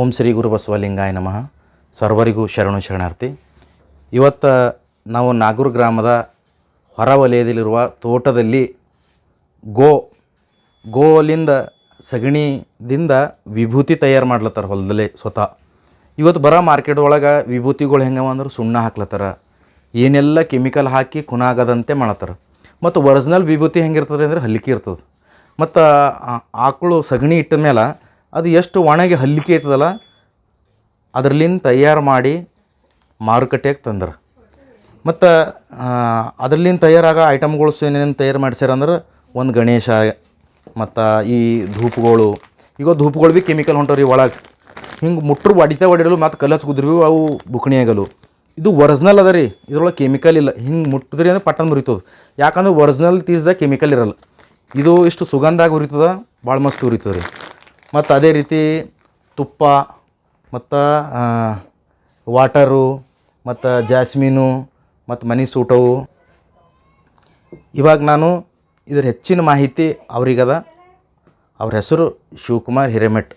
ಓಂ ಶ್ರೀ ಗುರು ಬಸವಲಿಂಗಾಯ ನಮಃ. ಸರ್ವರಿಗೂ ಶರಣು ಶರಣಾರ್ಥಿ. ಇವತ್ತು ನಾವು ನಾಗೂರು ಗ್ರಾಮದ ಹೊರವಲಯದಲ್ಲಿರುವ ತೋಟದಲ್ಲಿ ಗೋ, ಗೋಲಿಂದ ಸಗಣಿದಿಂದ ವಿಭೂತಿ ತಯಾರು ಮಾಡ್ಲತ್ತಾರ ಹೊಲದಲ್ಲಿ ಸ್ವತಃ. ಇವತ್ತು ಬರೋ ಮಾರ್ಕೆಟ್ ಒಳಗೆ ವಿಭೂತಿಗಳು ಹೆಂಗವ ಅಂದ್ರೆ ಸುಣ್ಣ ಹಾಕ್ಲತ್ತಾರ. ಏನೆಲ್ಲ ಕೆಮಿಕಲ್ ಹಾಕಿ ಕುನಾಗದಂತೆ ಮಾಡತ್ತಾರ ಮತ್ತು ಒರಿಜಿನಲ್ ವಿಭೂತಿ ಹೆಂಗಿರ್ತದೆ ಅಂದರೆ ಹಲ್ಲಿಕೆ ಇರ್ತದೆ. ಮತ್ತು ಆಕಳು ಸಗಣಿ ಇಟ್ಟ ಮೇಲೆ ಅದು ಎಷ್ಟು ಒಣಗಿ ಹಲ್ಲಿಕೆ ಐತದಲ್ಲ ಅದರ್ಲಿಂದ ತಯಾರು ಮಾಡಿ ಮಾರುಕಟ್ಟೆಗೆ ತಂದ್ರೆ. ಮತ್ತು ಅದರ್ಲಿಂದ ತಯಾರಾಗ ಐಟಮ್ಗಳು ಏನೇನು ತಯಾರು ಮಾಡ್ಸ್ಯಾರಂದ್ರೆ ಒಂದು ಗಣೇಶ, ಮತ್ತು ಈ ಧೂಪುಗಳು. ಈಗ ಧೂಪಗಳು ಭೀ ಕೆಮಿಕಲ್ ಹೊಂಟವ್ರಿ ಒಳಗೆ. ಹಿಂಗೆ ಮುಟ್ರು ಒಡಿತಾ ಒಡಿಡಲು ಮತ್ತು ಕಲಚ್ ಕುದ್ರಿ ಅವು ಬುಕ್ಣಿ ಆಗಲು ಇದು ಒರಿಜಿನಲ್ ಅದ ರೀ, ಇದ್ರೊಳಗೆ ಕೆಮಿಕಲ್ ಇಲ್ಲ. ಹಿಂಗೆ ಮುಟ್ಟಿದ್ರಿ ಅಂದ್ರೆ ಪಟ್ಟನ್ ಮುರಿತದೆ. ಯಾಕಂದ್ರೆ ಒರಿಜಿನಲ್ ತೀಸ್ದಾಗ ಕೆಮಿಕಲ್ ಇರಲ್ಲ. ಇದು ಇಷ್ಟು ಸುಗಂಧಾಗಿ ಉರಿತದ ಭಾಳ ಮಸ್ತ್ ಉರಿತದೆ ರೀ. ಮತ್ತು ಅದೇ ರೀತಿ ತುಪ್ಪ, ಮತ್ತು ವಾಟರು, ಮತ್ತು ಜಾಸ್ಮೀನು, ಮತ್ತು ಮನಿ ಸೂಟವು. ಇವಾಗ ನಾನು ಇದರ ಹೆಚ್ಚಿನ ಮಾಹಿತಿ ಅವರಿಗದ ಅವ್ರ ಹೆಸರು ಶಿವಕುಮಾರ್ ಹಿರೇಮಠ್.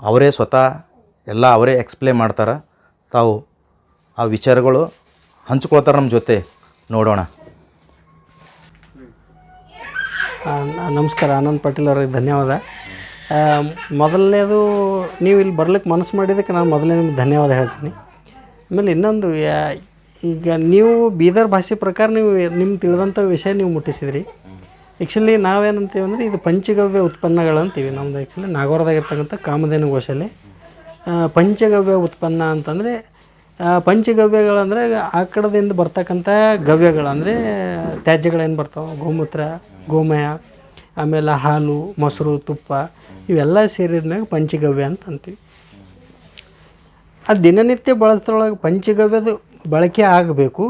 ಅವರೇ ಸ್ವತಃ ಎಲ್ಲ ಅವರೇ ಎಕ್ಸ್ಪ್ಲೇನ್ ಮಾಡ್ತಾರೆ. ತಾವು ಆ ವಿಚಾರಗಳು ಹಂಚ್ಕೊಳ್ತಾರೆ ನಮ್ಮ ಜೊತೆ. ನೋಡೋಣ. ನಮಸ್ಕಾರ. ಆನಂದ್ ಪಾಟೀಲ್ ಅವ್ರಿಗೆ ಧನ್ಯವಾದ. ಮೊದಲನೇದು ನೀವು ಇಲ್ಲಿ ಬರ್ಲಿಕ್ಕೆ ಮನಸ್ಸು ಮಾಡಿದ್ದಕ್ಕೆ ನಾನು ಮೊದಲೇ ನಿಮ್ಗೆ ಧನ್ಯವಾದ ಹೇಳ್ತೀನಿ. ಆಮೇಲೆ ಇನ್ನೊಂದು ಈಗ ನೀವು ಬೀದರ್ ಭಾಷೆ ಪ್ರಕಾರ ನೀವು ನಿಮ್ಗೆ ತಿಳಿದಂಥ ವಿಷಯ ನೀವು ಮುಟ್ಟಿಸಿದ್ರಿ. ಆ್ಯಕ್ಚುಲಿ ನಾವೇನಂತೀವಿ ಅಂದರೆ ಇದು ಪಂಚಗವ್ಯ ಉತ್ಪನ್ನಗಳು ಅಂತೀವಿ. ನಮ್ಮದು ಆ್ಯಕ್ಚುಲಿ ನಾಗೋರದಾಗಿರ್ತಕ್ಕಂಥ ಕಾಮಧೇನು ಗೋಶಾಲೆ. ಪಂಚಗವ್ಯ ಉತ್ಪನ್ನ ಅಂತಂದರೆ ಪಂಚಗವ್ಯಗಳಂದರೆ ಆಕಡದಿಂದ ಬರ್ತಕ್ಕಂಥ ಗವ್ಯಗಳು ಅಂದರೆ ತ್ಯಾಜ್ಯಗಳೇನು ಬರ್ತಾವೆ? ಗೋಮೂತ್ರ, ಗೋಮಯ. ಆಮೇಲೆ ಹಾಲು, ಮೊಸರು, ತುಪ್ಪ ಇವೆಲ್ಲ ಸೇರಿದ ಮ್ಯಾಗ ಪಂಚಗವ್ಯ ಅಂತ ಅಂತೀವಿ. ಆ ದಿನನಿತ್ಯ ಬಳಸ್ದ್ರೊಳಗೆ ಪಂಚಗವ್ಯದ ಬಳಕೆ ಆಗಬೇಕು.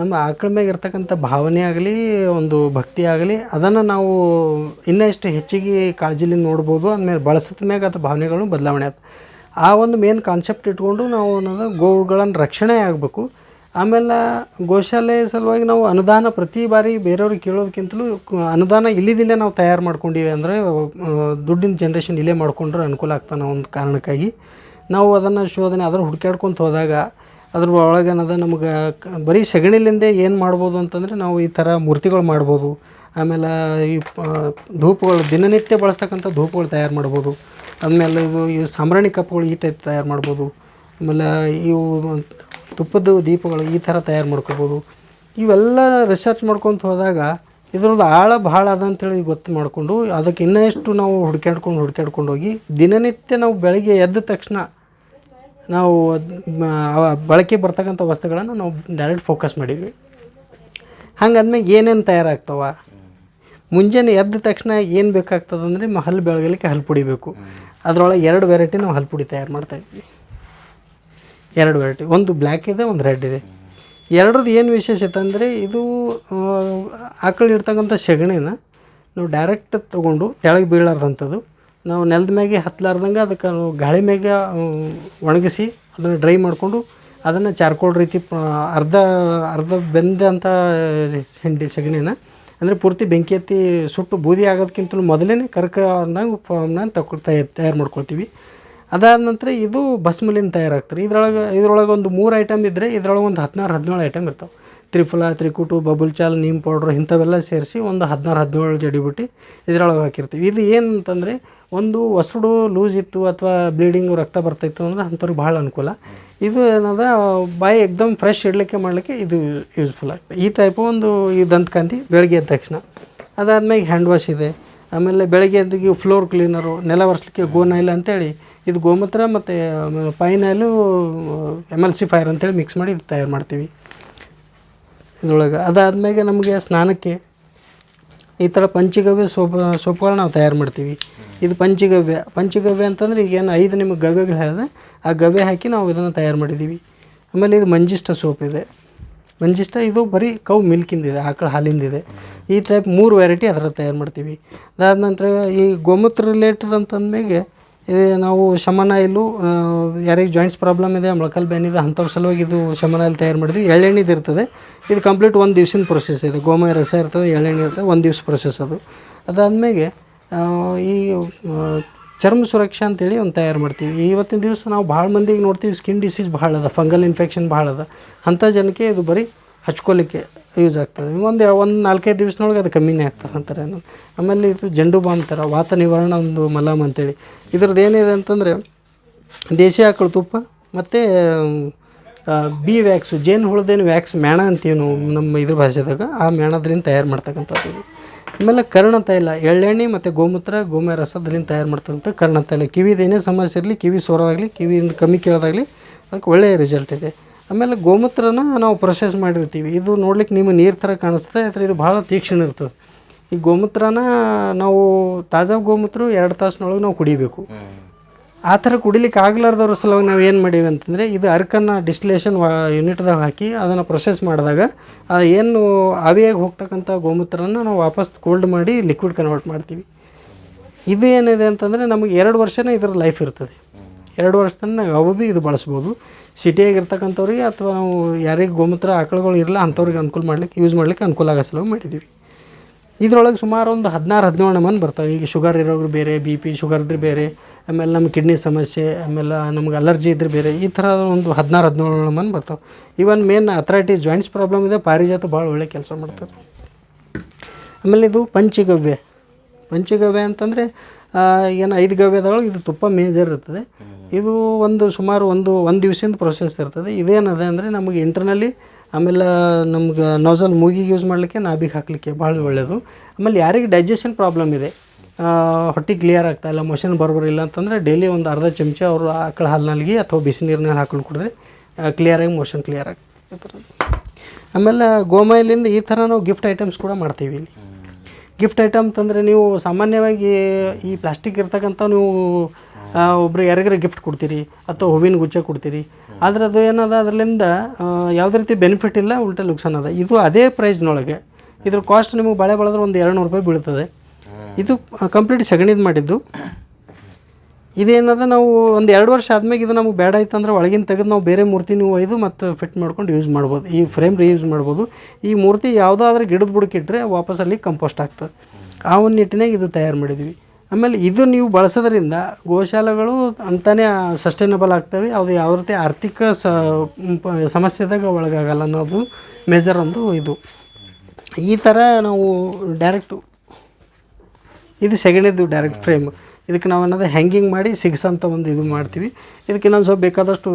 ನಮ್ಮ ಆಕಳ ಮ್ಯಾಗ ಇರ್ತಕ್ಕಂಥ ಭಾವನೆ ಆಗಲಿ, ಒಂದು ಭಕ್ತಿ ಆಗಲಿ, ಅದನ್ನು ನಾವು ಇನ್ನಷ್ಟು ಹೆಚ್ಚಿಗೆ ಕಾಳಜಿಲಿ ನೋಡ್ಬೋದು. ಆಮೇಲೆ ಬಳಸಿದ ಮ್ಯಾಗ ಅದು ಭಾವನೆಗಳು ಬದಲಾವಣೆ ಆಯ್ತು. ಆ ಒಂದು ಮೇನ್ ಕಾನ್ಸೆಪ್ಟ್ ಇಟ್ಕೊಂಡು ನಾವು ಅನ್ನೋದು ಗೋವುಗಳನ್ನು ರಕ್ಷಣೆ ಆಗಬೇಕು. ಆಮೇಲೆ ಗೋಶಾಲೆ ಸಲುವಾಗಿ ನಾವು ಅನುದಾನ ಪ್ರತಿ ಬಾರಿ ಬೇರೆಯವ್ರಿಗೆ ಕೇಳೋದಕ್ಕಿಂತಲೂ ಅನುದಾನ ಇಲ್ಲಿದಿಲ್ಲೇ ನಾವು ತಯಾರು ಮಾಡ್ಕೊಂಡಿವಿ ಅಂದರೆ ದುಡ್ಡಿನ ಜನ್ರೇಷನ್ ಇಲ್ಲೇ ಮಾಡ್ಕೊಂಡ್ರೆ ಅನುಕೂಲ ಆಗ್ತಾನೆ ಒಂದು ಕಾರಣಕ್ಕಾಗಿ. ನಾವು ಅದನ್ನು ಶೋಧನೆ ಅದ್ರ ಹುಡ್ಕ್ಯಾಡ್ಕೊಂತ ಹೋದಾಗ ಅದ್ರ ಒಳಗೆ ಏನದ ನಮ್ಗೆ ಬರೀ ಸಗಣಿಲಿಂದ ಏನು ಮಾಡ್ಬೋದು ಅಂತಂದರೆ ನಾವು ಈ ಥರ ಮೂರ್ತಿಗಳು ಮಾಡ್ಬೋದು. ಆಮೇಲೆ ಈ ಧೂಪಗಳು ದಿನನಿತ್ಯ ಬಳಸ್ತಕ್ಕಂಥ ಧೂಪಗಳು ತಯಾರು ಮಾಡ್ಬೋದು. ಆಮೇಲೆ ಇದು ಈ ಸಾಂಬ್ರಾಣಿ ಕಪ್ಗಳು ಈ ಟೈಪ್ ತಯಾರು ಮಾಡ್ಬೋದು. ಆಮೇಲೆ ಇವು ತುಪ್ಪದ ದೀಪಗಳು ಈ ಥರ ತಯಾರು ಮಾಡ್ಕೋಬೋದು. ಇವೆಲ್ಲ ರಿಸರ್ಚ್ ಮಾಡ್ಕೊತ ಹೋದಾಗ ಇದ್ರದ್ದು ಆಳ ಭಾಳ ಅದ ಅಂತೇಳಿ ಗೊತ್ತು ಮಾಡಿಕೊಂಡು ಅದಕ್ಕೆ ಇನ್ನಷ್ಟು ನಾವು ಹುಡ್ಕ್ಯಾಡ್ಕೊಂಡು ಹುಡ್ಕ್ಯಾಡ್ಕೊಂಡು ಹೋಗಿ ದಿನನಿತ್ಯ ನಾವು ಬೆಳಗ್ಗೆ ಎದ್ದ ತಕ್ಷಣ ನಾವು ಮ- ಬಳಕೆ ಬರ್ತಕ್ಕಂಥ ವಸ್ತುಗಳನ್ನು ನಾವು ಡೈರೆಕ್ಟ್ ಫೋಕಸ್ ಮಾಡಿದ್ವಿ. ಹಂಗಾದ್ಮೇಲೆ ಏನೇನು ತಯಾರಾಗ್ತವ? ಮುಂಜಾನೆ ಎದ್ದ ತಕ್ಷಣ ಏನು ಬೇಕಾಗ್ತದಂದ್ರೆ ಅಂದರೆ ಹಲ್ಲು ಬೆಳಗಲಿಕ್ಕೆ ಹಲ್ಲು ಪುಡಿ ಬೇಕು ಅದರೊಳಗೆ ಎರಡು ವೆರೈಟಿ ನಾವು ಹಲ್ಲು ಪುಡಿ ತಯಾರು ಮಾಡ್ತಾಯಿದ್ವಿ ಎರಡು ವೆರೈಟಿ ಒಂದು ಬ್ಲ್ಯಾಕ್ ಇದೆ, ಒಂದು ರೆಡ್ ಇದೆ. ಎರಡರದ್ದು ಏನು ವಿಶೇಷತೆ ಅಂದರೆ ಇದು ಆಕಳು ಇರ್ತಕ್ಕಂಥ ಸೆಗಣಿನ ನಾವು ಡೈರೆಕ್ಟ್ ತೊಗೊಂಡು ತೆಳಗೆ ಬೀಳಾರ್ದಂಥದ್ದು. ನಾವು ನೆಲದ ಮ್ಯಾಗೆ ಹತ್ತಲಾರ್ದಂಗೆ ಅದಕ್ಕೆ ನಾವು ಗಾಳಿ ಮ್ಯಾಗೆ ಒಣಗಿಸಿ ಅದನ್ನು ಡ್ರೈ ಮಾಡಿಕೊಂಡು ಅದನ್ನು ಚಾರ್ಕೋಲ್ ರೀತಿ ಅರ್ಧ ಅರ್ಧ ಬೆಂದಂಥ ಹಿಂಡಿ ಸಗಣಿನ, ಅಂದರೆ ಪೂರ್ತಿ ಬೆಂಕಿ ಎತ್ತಿ ಸುಟ್ಟು ಬೂದಿ ಆಗೋದಕ್ಕಿಂತಲೂ ಮೊದಲೇ ಕರ್ಕ ಅನ್ನಂಗೆ ಫಾರ್ಮ್ನ ತಗೊಳ್ತಾ ತಯಾರು ಮಾಡ್ಕೊಳ್ತೀವಿ. ಅದಾದ ನಂತರ ಇದು ಬಸ್ಮಲಿಂದ ತಯಾರಾಗ್ತಾರೆ ಇದ್ರೊಳಗೆ ಇದ್ರೊಳಗೆ ಒಂದು ಮೂರು ಐಟಮ್ ಇದ್ದರೆ ಇದ್ರೊಳಗೆ ಒಂದು ಹದಿನಾರು, ಹದಿನೇಳು ಐಟಮ್ ಇರ್ತಾವೆ. ತ್ರಿಫಲ, ತ್ರಿಕೂಟು, ಬಬುಲ್ ಚಾಲ್, ನೀಮ್ ಪೌಡ್ರ್ ಇಂಥವೆಲ್ಲ ಸೇರಿಸಿ ಒಂದು ಹದಿನಾರು, ಹದಿನೇಳು ಜಡಿಬಿಟ್ಟು ಇದ್ರೊಳಗೆ ಹಾಕಿರ್ತೀವಿ. ಇದು ಏನು ಅಂತಂದರೆ ಒಂದು ಒಸಡು ಲೂಸ್ ಇತ್ತು ಅಥವಾ ಬ್ಲೀಡಿಂಗು ರಕ್ತ ಬರ್ತಾಯಿತ್ತು ಅಂದ್ರೆ ಅಂಥವ್ರಿಗೆ ಭಾಳ ಅನುಕೂಲ. ಇದು ಏನದ, ಬಾಯಿ ಎಕ್ದಮ್ ಫ್ರೆಶ್ ಇಡಲಿಕ್ಕೆ ಮಾಡಲಿಕ್ಕೆ ಇದು ಯೂಸ್ಫುಲ್ ಆಗ್ತದೆ. ಈ ಟೈಪು ಒಂದು ಈ ದಂತಕಂತಿ ಬೆಳಗ್ಗೆ ಎದ್ದ ತಕ್ಷಣ. ಅದಾದ್ಮೇಲೆ ಹ್ಯಾಂಡ್ ವಾಶ್ ಇದೆ. ಆಮೇಲೆ ಬೆಳಗ್ಗೆ ಎದ್ದಿಗೆ ಫ್ಲೋರ್ ಕ್ಲೀನರು ನೆಲ ಒರೆಸ್ಲಿಕ್ಕೆ ಗೋನೈಲ್ ಅಂತೇಳಿ, ಇದು ಗೋಮೂತ್ರ ಮತ್ತು pine oil M L C fire ಅಂತೇಳಿ ಮಿಕ್ಸ್ ಮಾಡಿ ಇದು ತಯಾರು ಮಾಡ್ತೀವಿ. ಇದ್ರೊಳಗೆ. ಅದಾದ್ಮೇಲೆ ನಮಗೆ ಸ್ನಾನಕ್ಕೆ ಈ ಥರ ಪಂಚಗವ್ಯ ಸೋಪ್, ಸೋಪ್ಗಳನ್ನ ನಾವು ತಯಾರು ಮಾಡ್ತೀವಿ. ಇದು ಪಂಚಗವ್ಯ. ಪಂಚಗವ್ಯ ಅಂತಂದ್ರೆ ಈಗ ಏನು ಐದು ನಿಮಗೆ ಗವ್ಯಗಳು ಹೇಳಿದೆ, ಆ ಗವ್ಯ ಹಾಕಿ ನಾವು ಇದನ್ನು ತಯಾರು ಮಾಡಿದ್ದೀವಿ ಆಮೇಲೆ ಇದು ಮಂಜಿಷ್ಟ ಸೋಪ್ ಇದೆ. ಮಂಜಿಷ್ಟ ಇದು ಬರೀ ಕೌ ಮಿಲ್ಕಿಂದಿದೆ, ಆಕಳ ಹಾಲಿಂದಿದೆ. ಈ ಟೈಪ್ ಮೂರು ವೆರೈಟಿ ಅದರ ತಯಾರು ಮಾಡ್ತೀವಿ. ಅದಾದ ನಂತರ ಈ ಗೋಮೂತ್ರ ರಿಲೇಟೆಡ್ ಅಂತಂದ್ಮೇಲೆ ಇದು ನಾವು ಶಮನ ಇಲ್ಲು ಯಾರಿಗೆ ಜಾಯಿಂಟ್ಸ್ ಪ್ರಾಬ್ಲಮ್ ಇದೆ, ಮೊಳಕಲ್ ಬ್ಯಾನ್ ಇದೆ, ಅಂಥವ್ರ ಸಲುವಾಗಿ ಇದು ಶಮನ ಇಲ್ಲಿ ತಯಾರು ಮಾಡಿದ್ವಿ. ಎಳ್ಳೆಣ್ಣೆದು ಇರ್ತದೆ. ಇದು ಕಂಪ್ಲೀಟ್ ಒಂದು ದಿವ್ಸದ ಪ್ರೊಸೆಸ್ ಇದೆ. ಗೋಮಯ ರಸ ಇರ್ತದೆ, ಎಳ್ಳೆಣ್ಣೆ ಇರ್ತದೆ, ಒಂದು ದಿವ್ಸ ಪ್ರೊಸೆಸ್ ಅದು. ಅದಾದಮೇಲೆ ಈ ಚರ್ಮ ಸುರಕ್ಷಾ ಅಂತೇಳಿ ಒಂದು ತಯಾರು ಮಾಡ್ತೀವಿ ಇವತ್ತಿನ ದಿವಸ ನಾವು ಭಾಳ ಮಂದಿಗೆ ನೋಡ್ತೀವಿ ಸ್ಕಿನ್ ಡಿಸೀಸ್ ಭಾಳ ಅದ ಫಂಗಲ್ ಇನ್ಫೆಕ್ಷನ್ ಭಾಳ ಅದ ಅಂಥ ಜನಕ್ಕೆ ಇದು ಬರೀ ಹಚ್ಕೊಲಿಕ್ಕೆ ಯೂಸ್ ಆಗ್ತದೆ ಒಂದು ಒಂದು ನಾಲ್ಕೈದು ದಿವಸನೊಳಗೆ ಅದು ಕಮ್ಮಿನೇ ಆಗ್ತದೆ ಅಂತಾರೆ. ಆಮೇಲೆ ಇದು ಜಂಡು ಬಾಂಬ್ ಥರ ವಾತ ನಿವಾರಣ ಒಂದು ಮಲಾಮ್ ಅಂತೇಳಿ ಇದ್ರದ್ದು ಏನಿದೆ ಅಂತಂದರೆ ದೇಶಿ ಆಕಳು ತುಪ್ಪ ಮತ್ತು ಬಿ ವ್ಯಾಕ್ಸು, ಜೇನು ಹುಳದೇನು ವ್ಯಾಕ್ಸ್ ಮೇಣ ಅಂತೀವಿ ನಾವು ನಮ್ಮ ಇದ್ರ ಭಾಷೆದಾಗ, ಆ ಮೇಣದ್ರಿಂದ ತಯಾರು ಮಾಡ್ತಕ್ಕಂಥದ್ದು. ಆಮೇಲೆ ಕರ್ಣ ತೈಲ ಎಳ್ಳೆಣ್ಣೆ ಮತ್ತು ಗೋಮೂತ್ರ, ಗೋಮಯ ರಸದಲ್ಲಿ ತಯಾರು ಮಾಡ್ತಕ್ಕಂಥ ಕರ್ಣ ತೈಲ ಕಿವಿದು ಏನೇ ಸಮಸ್ಯೆ ಇರಲಿ, ಕಿವಿ ಸೋರೋದಾಗಲಿ, ಕಿವಿಯಿಂದ ಕಮ್ಮಿ ಕೇಳೋದಾಗಲಿ, ಅದಕ್ಕೆ ಒಳ್ಳೆಯ ರಿಸಲ್ಟ್ ಇದೆ. ಆಮೇಲೆ ಗೋಮೂತ್ರನ ನಾವು ಪ್ರೊಸೆಸ್ ಮಾಡಿರ್ತೀವಿ. ಇದು ನೋಡ್ಲಿಕ್ಕೆ ನಿಮಗೆ ನೀರು ಥರ ಕಾಣಿಸ್ತದೆ, ಆದರೆ ಇದು ಭಾಳ ತೀಕ್ಷ್ಣ ಇರ್ತದೆ. ಈ ಗೋಮೂತ್ರನ ನಾವು ತಾಜಾ ಗೋಮೂತ್ರ ಎರಡು ತಾಸಿನೊಳಗೆ ನಾವು ಕುಡಿಬೇಕು. ಆ ಥರ ಕುಡಿಲಿಕ್ಕೆ ಆಗ್ಲಾರ್ದವ್ರ ಸಲುವಾಗಿ ನಾವು ಏನು ಮಾಡೀವಿ ಅಂತಂದರೆ ಇದು ಅರ್ಕನ್ನು ಡಿಸ್ಟಿಲೇಷನ್ ವಾ ಯೂನಿಟ್ದಾಗ ಹಾಕಿ ಅದನ್ನು ಪ್ರೊಸೆಸ್ ಮಾಡಿದಾಗ ಏನು ಆವಿಯಾಗಿ ಹೋಗ್ತಕ್ಕಂಥ ಗೋಮೂತ್ರನ ನಾವು ವಾಪಸ್ ಕೋಲ್ಡ್ ಮಾಡಿ ಲಿಕ್ವಿಡ್ ಕನ್ವರ್ಟ್ ಮಾಡ್ತೀವಿ. ಇದು ಏನಿದೆ ಅಂತಂದರೆ ನಮಗೆ ಎರಡು ವರ್ಷನೇ ಇದರ ಲೈಫ್ ಇರ್ತದೆ. ಎರಡು ವರ್ಷದನ್ನ ನಾವು ಯಾವ ಭೀ ಇದು ಬಳಸ್ಬೋದು. ಸಿಟಿಯಾಗಿ ಇರ್ತಕ್ಕಂಥವ್ರಿಗೆ ಅಥವಾ ನಾವು ಯಾರಿಗೆ ಗೋಮೂತ್ರ ಆಕಳುಗಳು ಇರಲ್ಲ ಅಂಥವ್ರಿಗೆ ಅನುಕೂಲ ಮಾಡ್ಲಿಕ್ಕೆ, ಯೂಸ್ ಮಾಡ್ಲಿಕ್ಕೆ ಅನುಕೂಲ ಆಗೋ ಸಲುವಾಗಿ ಮಾಡಿದ್ದೀವಿ ಇದ್ರೊಳಗೆ ಸುಮಾರು ಒಂದು ಹದಿನಾರು ಹದಿನೇಳು ನಮೂನೆ ಬರ್ತಾವೆ. ಈಗ ಶುಗರ್ ಇರೋರು ಬೇರೆ ಬಿ ಪಿ ಶುಗರ್ ಇದ್ರೆ ಬೇರೆ ಆಮೇಲೆ ನಮ್ಮ ಕಿಡ್ನಿ ಸಮಸ್ಯೆ ಆಮೇಲೆ ನಮ್ಗೆ ಅಲರ್ಜಿ ಇದ್ರೆ ಬೇರೆ ಈ ಥರ ಒಂದು ಹದಿನಾರು ಹದಿನೇಳು ನಮೂನೆ ಬರ್ತಾವೆ. Even main arthritis joints problem ಇದೆ ಪಾರಿಜಾತ ಭಾಳ ಒಳ್ಳೆ ಕೆಲಸ ಮಾಡ್ತಾರೆ. ಆಮೇಲೆ ಇದು ಪಂಚಗವ್ಯ. ಪಂಚಗವ್ಯ ಅಂತಂದರೆ ಏನು ಐದು ಗವ್ಯದೊಳಗೆ ಇದು ತುಪ್ಪ ಮೇಜರ್ ಇರ್ತದೆ. ಇದು ಒಂದು ಸುಮಾರು ಒಂದು ಒಂದು ದಿವಸದಿಂದ ಪ್ರೊಸೆಸ್ ಇರ್ತದೆ. ಇದೇನದೆ ಅಂದರೆ ನಮಗೆ ಇಂಟರ್ನಲ್ಲಿ ಆಮೇಲೆ ನಮ್ಗೆ ನೋಸಲ್ ಮೂಗಿಗೆ ಯೂಸ್ ಮಾಡಲಿಕ್ಕೆ ನಾಭಿಗೆ ಹಾಕಲಿಕ್ಕೆ ಭಾಳ ಒಳ್ಳೆಯದು ಆಮೇಲೆ ಯಾರಿಗೆ ಡೈಜೆಷನ್ ಪ್ರಾಬ್ಲಮ್ ಇದೆ ಹೊಟ್ಟೆ ಕ್ಲಿಯರ್ ಆಗ್ತಾ ಇಲ್ಲ ಮೋಷನ್ ಇಲ್ಲ ಅಂತಂದರೆ ಡೈಲಿ ಒಂದು ಅರ್ಧ ಚಮಚ ಅವರು ಆಕಳ ಹಾಲಿನಲ್ಲಿ ಅಥವಾ ಬಿಸಿ ನೀರಿನಲ್ಲಿ ಹಾಕೊಂಡು ಕುಡಿದ್ರೆ ಕ್ಲಿಯರಾಗಿ ಮೋಷನ್ ಕ್ಲಿಯರ್ ಆಗ್ತದೆ ಆಮೇಲೆ ಗೋಮೈಲಿಂದ ಈ ಥರ ನಾವು ಗಿಫ್ಟ್ ಐಟಮ್ಸ್ ಕೂಡ ಮಾಡ್ತೀವಿ ಇಲ್ಲಿ. ಗಿಫ್ಟ್ ಐಟಮ್ ಅಂತಂದರೆ ನೀವು ಸಾಮಾನ್ಯವಾಗಿ ಈ ಪ್ಲಾಸ್ಟಿಕ್ ಇರ್ತಕ್ಕಂಥ ನೀವು ಒಬ್ರು ಯಾರಿಗಾರ ಗಿಫ್ಟ್ ಕೊಡ್ತೀರಿ ಅಥವಾ ಹೂವಿನ ಗುಚ್ಛ ಕೊಡ್ತೀರಿ. ಆದರೆ ಅದು ಏನದ ಅದರಿಂದ ಯಾವುದೇ ರೀತಿ ಬೆನಿಫಿಟ್ ಇಲ್ಲ, ಉಲ್ಟಾ ಲುಕ್ಸಾನ್ ಅದ. ಇದು ಅದೇ ಪ್ರೈಸ್ನೊಳಗೆ ಇದ್ರ ಕಾಸ್ಟ್ ನಿಮಗೆ ಬಾಳೆ ಬೆಳೆದ್ರೆ ಒಂದು ಎರಡು ನೂರು ರೂಪಾಯಿ ಬೀಳ್ತದೆ. ಇದು ಕಂಪ್ಲೀಟ್ ಸಗಣಿದು ಮಾಡಿದ್ದು. ಇದೇನದ, ನಾವು ಒಂದು ಎರಡು ವರ್ಷ ಆದ್ಮೇಲೆ ಇದು ನಮಗೆ ಬೇಡ ಆಯ್ತು ಅಂದ್ರೆ ಒಳಗಿನ ತೆಗೆದು ನಾವು ಬೇರೆ ಮೂರ್ತಿ ನೀವು ಒಯ್ದು ಮತ್ತು ಫಿಟ್ ಮಾಡ್ಕೊಂಡು ಯೂಸ್ ಮಾಡ್ಬೋದು. ಈ ಫ್ರೇಮ್ ರೀಯೂಸ್ ಮಾಡ್ಬೋದು. ಈ ಮೂರ್ತಿ ಯಾವುದಾದ್ರೂ ಗಿಡದ ಬುಡಕ್ಕೆ ಇಟ್ಟರೆ ವಾಪಸ್ ಅಲ್ಲಿ ಕಂಪೋಸ್ಟ್ ಆಗ್ತದೆ. ಆ ಒಂದು ನಿಟ್ಟಿನಾಗ ಇದು ತಯಾರು ಮಾಡಿದ್ವಿ. ಆಮೇಲೆ ಇದು ನೀವು ಬಳಸೋದ್ರಿಂದ ಗೋಶಾಲೆಗಳು ಅಂತಲೇ ಸಸ್ಟೈನಬಲ್ ಆಗ್ತವೆ. ಅದು ಯಾವ ರೀತಿ ಆರ್ಥಿಕ ಸಮಸ್ಯೆದಾಗ ಒಳಗಾಗಲ್ಲ ಅನ್ನೋದು ಮೇಜರ್ ಒಂದು ಇದು. ಈ ಥರ ನಾವು ಡೈರೆಕ್ಟು ಇದು ಸೆಗಣಿದ್ದು ಡೈರೆಕ್ಟ್ ಫ್ರೇಮ್ ಇದಕ್ಕೆ ನಾವು ಅನ್ನೋದು ಹ್ಯಾಂಗಿಂಗ್ ಮಾಡಿ ಸಿಗ್ಸಂತ ಒಂದು ಇದು ಮಾಡ್ತೀವಿ. ಇದಕ್ಕೆ ಇನ್ನೊಂದು ಸ್ವಲ್ಪ ಬೇಕಾದಷ್ಟು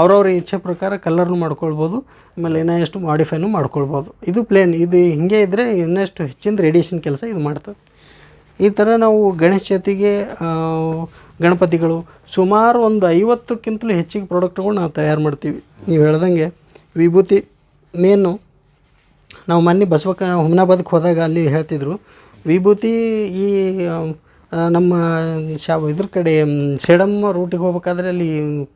ಅವ್ರವ್ರ ಇಚ್ಛೆ ಪ್ರಕಾರ ಕಲರ್ನು ಮಾಡ್ಕೊಳ್ಬೋದು. ಆಮೇಲೆ ಇನ್ನೂ ಎಷ್ಟು ಮಾಡಿಫೈನು ಮಾಡ್ಕೊಳ್ಬೋದು. ಇದು ಪ್ಲೇನ್ ಇದು ಹೀಗೆ ಇದ್ದರೆ ಇನ್ನಷ್ಟು ಹೆಚ್ಚಿನ ರೇಡಿಯೇಷನ್ ಕೆಲಸ ಇದು ಮಾಡ್ತದೆ. ಈ ಥರ ನಾವು ಗಣೇಶ ಚತುರ್ಥಿಗೆ ಗಣಪತಿಗಳು ಸುಮಾರು ಒಂದು ಐವತ್ತಕ್ಕಿಂತಲೂ ಹೆಚ್ಚಿಗೆ ಪ್ರಾಡಕ್ಟ್ಗಳು ನಾವು ತಯಾರು ಮಾಡ್ತೀವಿ. ನೀವು ಹೇಳ್ದಂಗೆ ವಿಭೂತಿ ಮೇನು. ನಾವು ಮೊನ್ನೆ ಬಸವಕ ಹುಮನಾಬಾದ್ಗೆ ಹೋದಾಗ ಅಲ್ಲಿ ಹೇಳ್ತಿದ್ರು ವಿಭೂತಿ ಈ ನಮ್ಮ ಶಾವ್ ಇದ್ರ ಕಡೆ ಮ್, ಸೇಡಮ್ಮ ರೂಟಿಗೆ ಹೋಗ್ಬೇಕಾದ್ರೆ ಅಲ್ಲಿ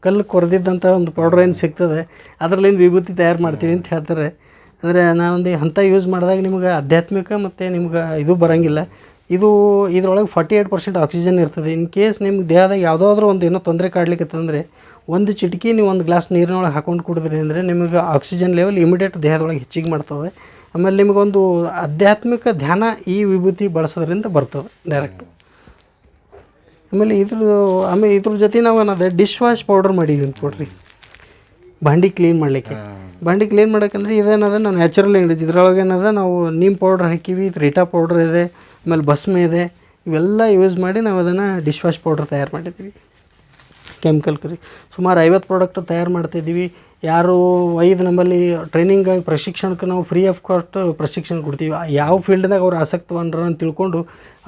ಕಲ್ಲು ಕೊರೆದಿದ್ದಂಥ ಒಂದು ಪೌಡ್ರ್ ಏನು ಸಿಗ್ತದೆ ಅದರಲ್ಲಿಂದ ವಿಭೂತಿ ತಯಾರು ಮಾಡ್ತೀವಿ ಅಂತ ಹೇಳ್ತಾರೆ. ಅಂದರೆ ನಾವೊಂದು ಅಂಥ ಯೂಸ್ ಮಾಡಿದಾಗ ನಿಮ್ಗೆ ಆಧ್ಯಾತ್ಮಿಕ ಮತ್ತು ನಿಮ್ಗೆ ಇದು ಬರೋಂಗಿಲ್ಲ. ಇದು ಇದ್ರೊಳಗೆ ಫಾರ್ಟಿ ಏಯ್ಟ್ ಪರ್ಸೆಂಟ್ ಆಕ್ಸಿಜನ್ ಇರ್ತದೆ. ಇನ್ ಕೇಸ್ ನಿಮ್ಗೆ ದೇಹದಾಗ ಯಾವುದಾದ್ರೂ ಒಂದು ಏನೋ ತೊಂದರೆ ಕಾಡ್ಲಿಕ್ಕತ್ತಂದರೆ, ಒಂದು ಚಿಟಕಿ ನೀವು ಒಂದು ಗ್ಲಾಸ್ ನೀರಿನೊಳಗೆ ಹಾಕೊಂಡು ಕುಡಿದ್ರಿ ಅಂದರೆ ನಿಮಗೆ ಆಕ್ಸಿಜನ್ ಲೆವೆಲ್ ಇಮಿಡಿಯೇಟ್ ದೇಹದೊಳಗೆ ಹೆಚ್ಚಿಗೆ ಮಾಡ್ತದೆ. ಆಮೇಲೆ ನಿಮಗೊಂದು ಆಧ್ಯಾತ್ಮಿಕ ಧ್ಯಾನ ಈ ವಿಭೂತಿ ಬಳಸೋದ್ರಿಂದ ಬರ್ತದೆ ಡೈರೆಕ್ಟು ಆಮೇಲೆ ಇದ್ರ ಆಮೇಲೆ ಇದ್ರ ಜೊತೆ ನಾವು ಏನದ ಡಿಶ್ ವಾಶ್ ಪೌಡರ್ ಮಾಡೀವಿ ಕೊಡ್ರಿ ಭಾಂಡಿ ಕ್ಲೀನ್ ಮಾಡಲಿಕ್ಕೆ. ಭಾಂಡಿ ಕ್ಲೀನ್ ಮಾಡೋಕ್ಕಂದ್ರೆ ಇದೇನದ ನಾವು ನ್ಯಾಚುರಲ್ ಇಂಗ್ರೀಜ್ ಇದ್ರೊಳಗೆ ಏನದ ನಾವು ನೀಮ್ ಪೌಡ್ರ್ ಹಾಕಿವಿ ರಿಟಾ ಪೌಡ್ರ್ ಇದೆ, ಆಮೇಲೆ ಭಸ್ಮೆ ಇದೆ, ಇವೆಲ್ಲ ಯೂಸ್ ಮಾಡಿ ನಾವು ಅದನ್ನು ಡಿಶ್ ವಾಶ್ ಪೌಡ್ರ್ ತಯಾರು ಮಾಡಿದ್ದೀವಿ. ಕೆಮಿಕಲ್ ಕರಿ ಸುಮಾರು ಐವತ್ತು ಪ್ರಾಡಕ್ಟ್ ತಯಾರು ಮಾಡ್ತಾಯಿದ್ದೀವಿ ಯಾರು ಐದು ನಮ್ಮಲ್ಲಿ ಟ್ರೈನಿಂಗಾಗಿ ಪ್ರಶಿಕ್ಷಣಕ್ಕೆ ನಾವು ಫ್ರೀ ಆಫ್ ಕಾಸ್ಟ್ ಪ್ರಶಿಕ್ಷಣ ಕೊಡ್ತೀವಿ. ಯಾವ ಫೀಲ್ಡ್ದಾಗ ಅವ್ರು ಆಸಕ್ತವಂದ್ರ ಅಂತ ತಿಳ್ಕೊಂಡು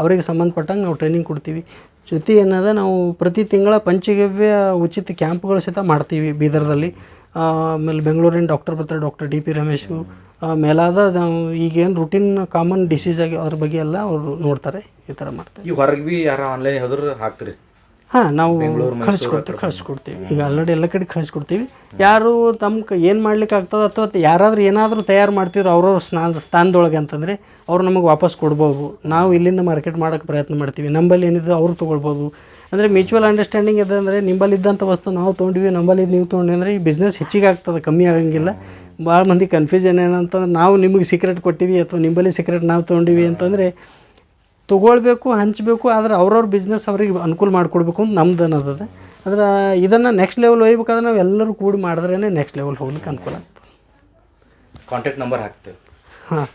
ಅವರಿಗೆ ಸಂಬಂಧಪಟ್ಟಂಗೆ ನಾವು ಟ್ರೈನಿಂಗ್ ಕೊಡ್ತೀವಿ. ಜೊತೆ ಏನದ, ನಾವು ಪ್ರತಿ ತಿಂಗಳ ಪಂಚಗವ್ಯ ಉಚಿತ ಕ್ಯಾಂಪ್ಗಳು ಸಹಿತ ಮಾಡ್ತೀವಿ ಬೀದರ್ದಲ್ಲಿ. ಆಮೇಲೆ ಬೆಂಗಳೂರಿನ ಡಾಕ್ಟರ್ ಬರ್ತಾರೆ ಡಾಕ್ಟರ್ ಡಿ ಪಿ ರಮೇಶು. ಮೇಲಾದ ಈಗೇನು ರುಟೀನ್ ಕಾಮನ್ ಡಿಸೀಸ್ ಆಗಿ ಅದ್ರ ಬಗ್ಗೆ ಎಲ್ಲ ಅವರು ನೋಡ್ತಾರೆ, ಈ ಥರ ಮಾಡ್ತಾರೆ. ಈ ಹೊರಗೆ ಭೀ ಯಾರು ಆನ್ಲೈನ್ ಹೋದ್ರೆ ಹಾಕ್ತೀರಿ? ಹಾಂ ನಾವು ಕಳಿಸ್ಕೊಡ್ತೀವಿ ಕಳಿಸ್ಕೊಡ್ತೀವಿ. ಈಗ ಆಲ್ರೆಡಿ ಎಲ್ಲ ಕಡೆ ಕಳಿಸ್ಕೊಡ್ತೀವಿ. ಯಾರು ತಮ್ಮ ಕ ಏನು ಮಾಡ್ಲಿಕ್ಕೆ ಆಗ್ತದೆ ಅಥವಾ ಯಾರಾದರೂ ಏನಾದರೂ ತಯಾರು ಮಾಡ್ತಿದ್ರು ಅವ್ರವ್ರ ಸ್ನಾ ಸ್ಥಾನದೊಳಗೆ ಅಂತಂದರೆ ಅವ್ರು ನಮಗೆ ವಾಪಸ್ ಕೊಡ್ಬೋದು. ನಾವು ಇಲ್ಲಿಂದ ಮಾರ್ಕೆಟ್ ಮಾಡೋಕ್ಕೆ ಪ್ರಯತ್ನ ಮಾಡ್ತೀವಿ. ನಂಬಲ್ಲಿ ಏನಿದೆ ಅವರು ತೊಗೊಳ್ಬೋದು. ಅಂದರೆ ಮ್ಯೂಚುವಲ್ ಅಂಡರ್ಸ್ಟ್ಯಾಂಡಿಂಗ್ ಇದೆ ಅಂದರೆ ನಿಂಬಲ್ಲಿ ಇದ್ದಂಥ ವಸ್ತು ನಾವು ತೊಗೊಂಡಿವಿ ನಂಬಲ್ಲಿ ನೀವು ತೊಗೊಂಡಿ ಅಂದರೆ ಈ ಬಿಸ್ನೆಸ್ ಹೆಚ್ಚಿಗೆ ಆಗ್ತದೆ ಕಮ್ಮಿ ಆಗಂಗಿಲ್ಲ. ಭಾಳ ಮಂದಿ ಕನ್ಫ್ಯೂಷನ್ ಏನಂತಂದ್ರೆ ನಾವು ನಿಮಗೆ ಸೀಕ್ರೆಟ್ ಕೊಟ್ಟಿವಿ ಅಥವಾ ನಿಂಬಲ್ಲಿ ಸೀಕ್ರೆಟ್ ನಾವು ತೊಗೊಂಡಿವಿ ಅಂತಂದರೆ ತೊಗೊಳ್ಬೇಕು ಹಂಚಬೇಕು ಆದ್ರೆ ಅವ್ರವ್ರ ಬಿಸ್ನೆಸ್ ಅವ್ರಿಗೆ ಅನುಕೂಲ ಮಾಡಿಕೊಡ್ಬೇಕು ಅಂತ ನಮ್ದು ಅನ್ನೋದದ. ಆದ್ರೆ ಇದನ್ನು ನೆಕ್ಸ್ಟ್ ಲೆವೆಲ್ ಒಯ್ಬೇಕಾದ್ರೆ ನಾವು ಎಲ್ಲರೂ ಕೂಡಿ ಮಾಡಿದ್ರೇ ನೆಕ್ಸ್ಟ್ ಲೆವೆಲ್ ಹೋಗ್ಲಿಕ್ಕೆ ಅನುಕೂಲ ಆಗ್ತದೆ. ಕಾಂಟ್ಯಾಕ್ಟ್ ನಂಬರ್ ಹಾಕ್ತೇವೆ. ಹಾಂ.